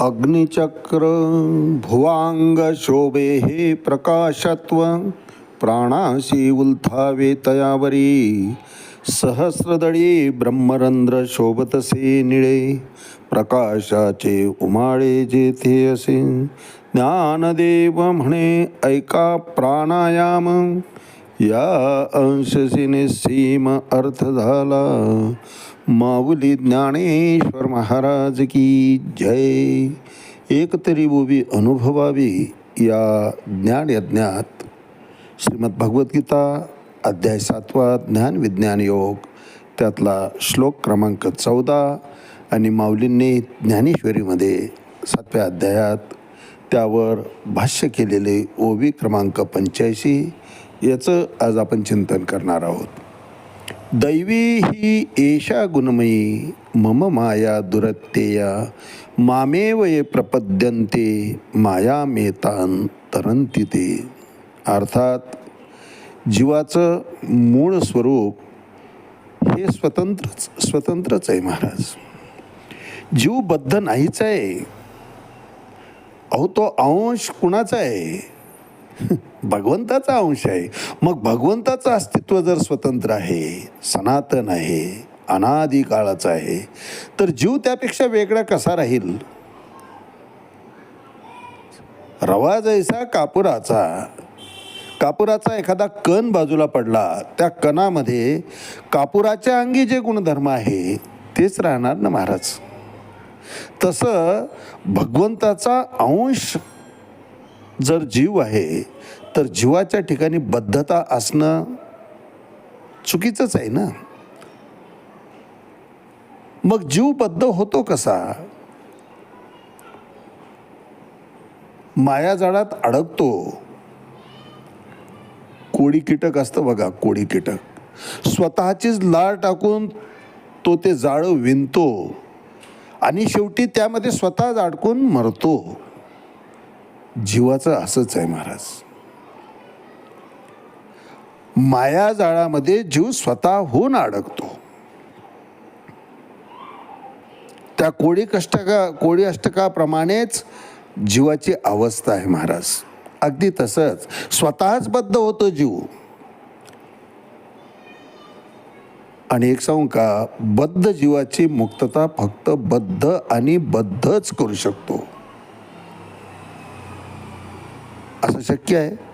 अग्निचक्र भुवांग शोभे हे प्रकाशत्व प्राणाशी उल्थावे तयावरी. सहस्रदळी ब्रह्मरंध्र शोभतसे निळे प्रकाशाचे उमाळे जेथे असे. ज्ञानदेव म्हणे ऐका प्राणायाम. या अंशसी निस्सीम अर्थ झाला. माऊली ज्ञानेश्वर महाराज की जय. एकतरी बोबी अनुभवावी या ज्ञानयज्ञात. श्रीमद भगवद्गीता अध्याय सातवा ज्ञान विज्ञान योग. त्यातला श्लोक क्रमांक चौदा आणि माऊलींनी ज्ञानेश्वरीमध्ये सातव्या अध्यायात त्यावर भाष्य केलेले ओवी क्रमांक पंच्याऐंशी याचं आज आपण चिंतन करणार आहोत. दैवी ही एषा गुणमयी मम माया दुरत्यया मामेव ये प्रपद्यन्ते माया मेतान तरंती ते. अर्थात जीवाचं मूळ स्वरूप हे स्वतंत्रच स्वतंत्रच आहे महाराज. जीव बद्ध नाहीच आहे. अहो तो अंश कुणाचा आहे? भगवंताचा अंश आहे. मग भगवंताचं अस्तित्व जर स्वतंत्र आहे सनातन आहे अनादी काळाचं आहे तर जीव त्यापेक्षा वेगळा कसा राहील? रवा जैसा कापुराचा कापुराचा एखादा कण बाजूला पडला त्या कणामध्ये कापुराच्या अंगी जे गुणधर्म आहे तेच राहणार ना महाराज? तसं भगवंताचा अंश जर जीव आहे तर जीवाच्या ठिकाणी बद्धता असणं चुकीचंच आहे ना? मग जीव बद्ध होतो कसा? मायाजाळात अडकतो कोळी कीटक असतं बघा कोळी कीटक. स्वतःचीच लाळ टाकून तो ते जाळं विणतो. आणि शेवटी त्यामध्ये स्वतःच अडकून मरतो. जीवाचं असंच आहे महाराज. मायाजाळामध्ये जीव स्वतःहून अडकतो. त्या कोळी कष्टका कोळी अष्टकाप्रमाणेच जीवाची अवस्था आहे महाराज. अगदी तसंच स्वतःच बद्ध होतो जीव. आणि एक सांगू का बद्ध जीवाची मुक्तता फक्त बद्ध आणि बद्धच करू शकतो. असं शक्य आहे?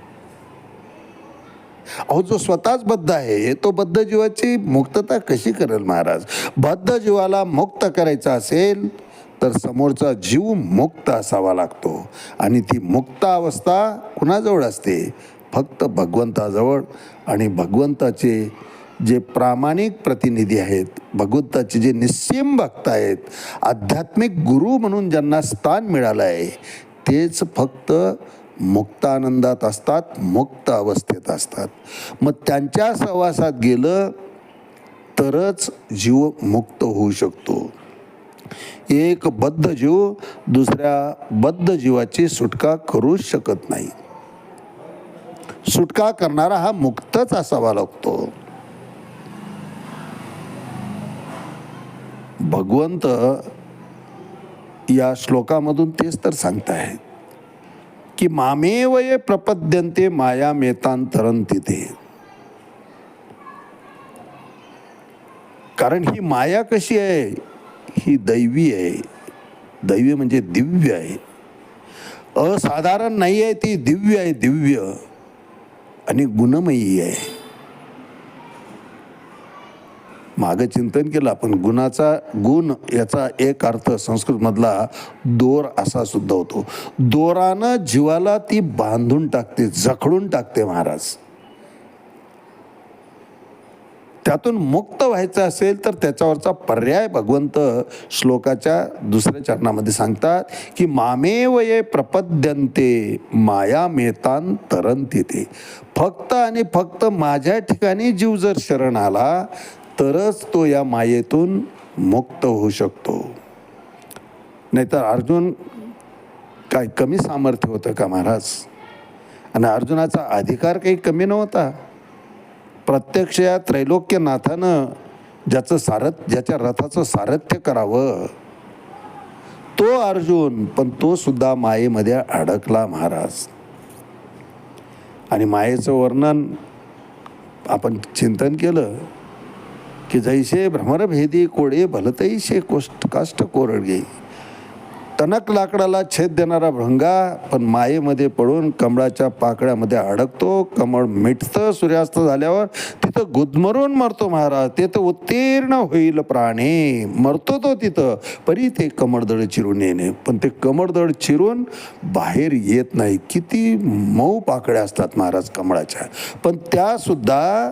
अहो जो स्वतःच बद्ध आहे तो बद्ध जीवाची मुक्तता कशी करेल महाराज? बद्ध जीवाला मुक्त करायचा असेल तर समोरचा जीव मुक्त असावा लागतो. आणि ती मुक्त अवस्था कुणाजवळ असते? फक्त भगवंताजवळ. आणि भगवंताचे जे प्रामाणिक प्रतिनिधी आहेत भगवंताचे जे निस्सीम भक्त आहेत आध्यात्मिक गुरु म्हणून ज्यांना स्थान मिळालं आहे तेच फक्त मुक्तानंदात असतात मुक्त अवस्थेत असतात. मग त्यांच्या सहवासात गेलं तरच जीव मुक्त होऊ शकतो. एक बद्ध जीव दुसऱ्या बद्ध जीवाची सुटका करूच शकत नाही. सुटका करणारा हा मुक्तच असावा लागतो. भगवंत या श्लोकामधून तेच तर सांगतायत की मामेवये प्रपद्यंते माया मेतांतरण तिथे. कारण ही माया कशी आहे? ही दैवी आहे. दैवी म्हणजे दिव्य आहे. असाधारण नाही आहे ती दिव्य आहे दिव्य. आणि गुणमयी आहे. मागं चिंतन केलं. आपण गुणाचा गुण याचा एक अर्थ संस्कृतमधला दोर असा सुद्धा होतो. दोरानं जीवाला ती बांधून टाकते जखडून टाकते महाराज. त्यातून मुक्त व्हायचं असेल तर त्याच्यावरचा पर्याय भगवंत श्लोकाच्या दुसऱ्या चरणामध्ये सांगतात की मामेव ये प्रपद्यंते माया मेतान तरंती ते फक्त आणि फक्त माझ्या ठिकाणी जीव जर शरण आला तरच तो या मायेतून मुक्त होऊ शकतो. नाहीतर अर्जुन काय कमी सामर्थ्य होतं का महाराज? आणि अर्जुनाचा अधिकार काही कमी नव्हता. प्रत्यक्ष या त्रैलोक्यनाथानं ज्याचं सारथ ज्याच्या रथाचं सारथ्य करावं. तो अर्जुन पण तो सुद्धा मायेमध्ये अडकला महाराज. आणि मायेचं वर्णन आपण चिंतन केलं. की जैसे भ्रमरभेदी कोडे भलतैसे कोष्ट काष्ट कोरडगे टणक लाकडाला छेद देणारा भृंगा पण मायेमध्ये पडून कमळाच्या पाकळ्यामध्ये अडकतो कमळ मिटतं सूर्यास्त झाल्यावर तिथं गुदमरून मरतो महाराज ते तर उत्तीर्ण होईल प्राणे मरतो तो तिथं परी ते कमळदळ चिरून येणे. पण ते कमळदळ चिरून बाहेर येत नाही. किती मऊ पाकळ्या असतात महाराज कमळाच्या. पण त्यासुद्धा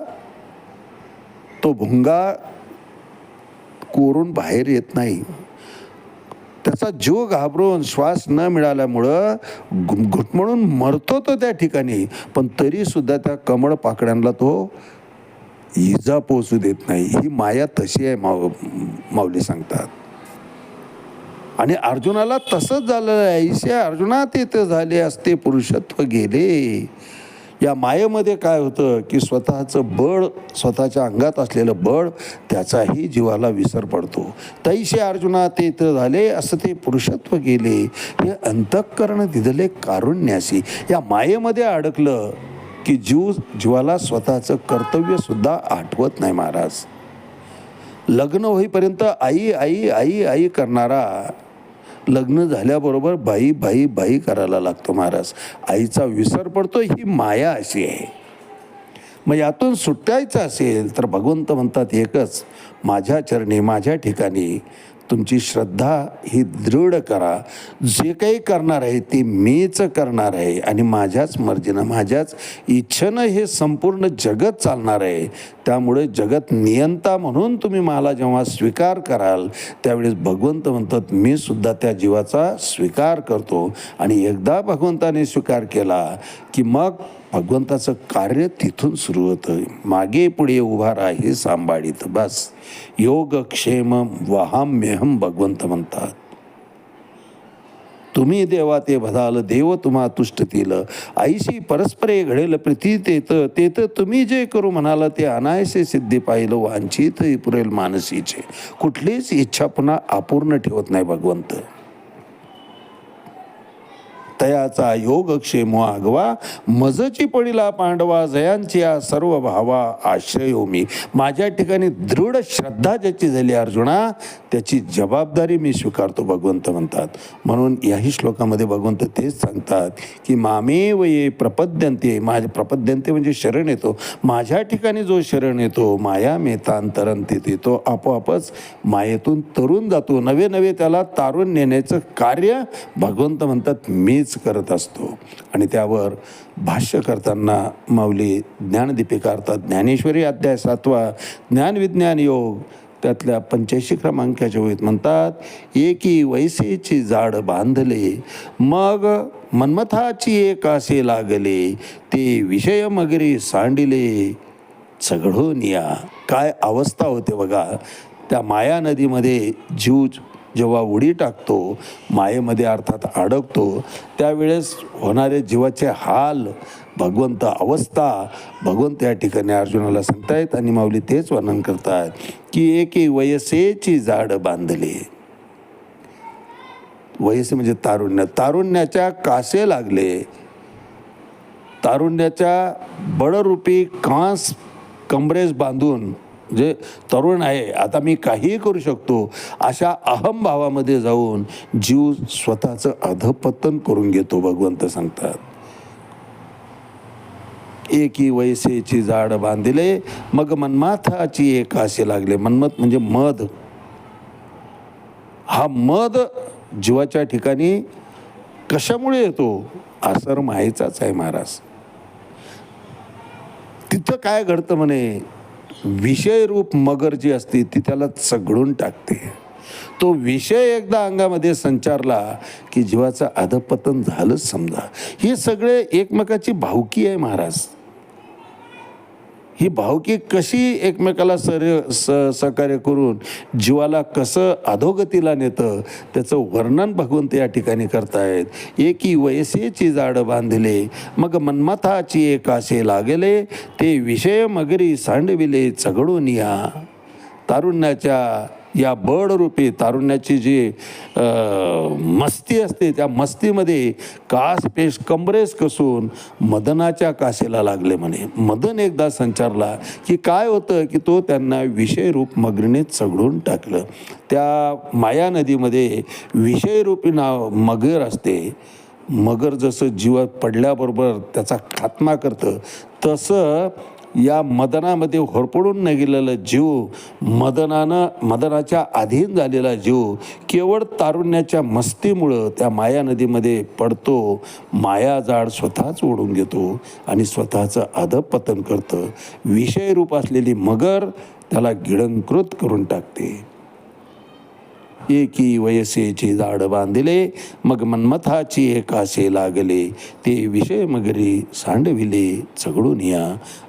तो भुंगा कोरून बाहेर येत नाही. त्याचा जीव घाबरून श्वास न मिळाल्यामुळं घुटमळून मरतो तो त्या ठिकाणी. पण तरीसुद्धा त्या कमळ पाकड्यांना तो इजा पोचू देत नाही. ही माया तशी आहे माव माऊली सांगतात. आणि अर्जुनाला तसंच झालेलं आहे. ऐसे अर्जुनात येथे झाले असते. पुरुषत्व गेले. या मायेमध्ये काय होतं की स्वतःचं बळ स्वतःच्या अंगात असलेलं बळ त्याचाही जीवाला विसर पडतो. तैसे अर्जुना ते इथं झाले असं ते पुरुषत्व गेले. हे अंतःकरण दिदले कारुण्यासी या मायेमध्ये अडकलं की जीव जीवाला स्वतःचं कर्तव्यसुद्धा आठवत नाही महाराज. लग्न होईपर्यंत आई आई आई आई करणारा लग्न झाल्याबरोबर बाई बाई बाई करायला लागतो महाराज. आईचा विसर पडतो ही माया अशी आहे. मग यातून सुटायचं असेल तर भगवंत म्हणतात एकच माझ्या चरणी माझ्या ठिकाणी तुमची श्रद्धा ही दृढ करा. जे काही करणार आहे ते मीच करणार आहे आणि माझ्याच मर्जीनं माझ्याच इच्छेनं हे संपूर्ण जगत चालणार आहे. त्यामुळे जगत नियंता म्हणून तुम्ही मला जेव्हा स्वीकार कराल त्यावेळेस भगवंत म्हणतात मी सुद्धा त्या जीवाचा स्वीकार करतो. आणि एकदा भगवंताने स्वीकार केला की मग भगवंताचं कार्य तिथून सुरू होतं. मागे पुढे उभा राही सांभाळीत बस. योगक्षेम वहाम्यहम भगवंत म्हणतात. तुम्ही देवा ते भदाल देव तुम्हा तुष्टतील आईशी परस्परे घडेल प्रीती तेत तेत तुम्ही जे करू म्हणाल ते अनायसे सिद्धी पाहिलं वांछित पुरेल मानसीचे. कुठलीच इच्छा पुन्हा अपूर्ण ठेवत नाही भगवंत. तयाचा योगक्षेम आगवा मजची पडिला पांडवा जयांची या सर्व भावा आश्रयो मी. माझ्या ठिकाणी दृढ श्रद्धा ज्याची झाली अर्जुना त्याची जबाबदारी मी स्वीकारतो भगवंत म्हणतात. म्हणून याही श्लोकामध्ये भगवंत तेच सांगतात की मामेव ये प्रपद्यंते माझे प्रपद्यंते म्हणजे शरण येतो. माझ्या ठिकाणी जो शरण येतो माया मेतांतरण तिथे तो आपोआपच मायेतून तरुण जातो. नवे नवे त्याला तारून नेण्याचं कार्य भगवंत म्हणतात मीच करत असतो. आणि त्यावर भाष्य करताना माऊली ज्ञानदीपिका अर्थात ज्ञानेश्वरी अध्याय सातवा ज्ञानविज्ञान योग त्यातल्या पंच्याऐंशी क्रमांकाच्या वेळेत म्हणतात एकी वैसेची जाड बांधले मग मन्मथाची एक असे लागले ते विषय मगरी सांडिले चघडून या. काय अवस्था होते बघा. त्या माया नदीमध्ये जीव जेव्हा उडी टाकतो मायेमध्ये अर्थात अडकतो त्यावेळेस होणारे जीवाचे हाल भगवंत अवस्था भगवंत या ठिकाणी अर्जुनाला सांगतायत आणि माऊली तेच वर्णन करतात की एके वयसेची जाड बांधले. वयसे म्हणजे तारुण्य. तारुण्याच्या कासे लागले. तारुण्याच्या बडरूपी कांस कमरेस बांधून जे तरुण आहे आता मी काहीही करू शकतो अशा अहमभावामध्ये जाऊन जीव स्वतःचं अधपतन करून घेतो भगवंत सांगतात. एकी वैसेची जाड बांधिले मग मन्माथाची एक आसे लागले. मनमत म्हणजे मध. हा मध जीवाच्या ठिकाणी कशामुळे येतो? आसर माहीचाच आहे महाराज. तिथं काय घडतं म्हणे? विषयरूप मगर जी असते ती त्याला चघळून टाकते. तो विषय एकदा अंगामध्ये संचारला की जीवाचं अधपतन झालंच समजा. हे सगळे एकमेकाची भावकी आहे महाराज. ही भावकी कशी एकमेकाला सर्य स सहकार्य करून जीवाला कसं अधोगतीला नेतं त्याचं वर्णन भगवंत या ठिकाणी करतायत. एकी वयसेची जाड बांधले मग मन्मथाची एक असे लागले ते विषय मगरी सांडविले चघडून या. तारुण्याच्या या बडरूपी तारुण्याची जी मस्ती असते त्या मस्तीमध्ये कास पेश कमरेस कसून मदनाच्या कासेला लागले म्हणे. मदन एकदा संचारला की काय होतं की तो त्यांना विषयरूप मगरीने चघळून टाकलं. त्या माया नदीमध्ये विषयरूपी नाव मगर असते. मगर जसं जीवात पडल्याबरोबर त्याचा खात्मा करतं तसं या मदनामध्ये होरपडून न गेलेला जीव मदनानं मदनाच्या अधीन झालेला जीव केवळ तारुण्याच्या मस्तीमुळं त्या माया नदीमध्ये पडतो. माया जाड स्वतःच ओढून घेतो आणि स्वतःचं अधपतन करतं. विषयरूप असलेली मगर त्याला गिळंकृत करून टाकते. एकी वयसेचे झाड बांधिले मग मन्मथाची एकासे लागले. ते विषय मगरी सांडविले चघडून या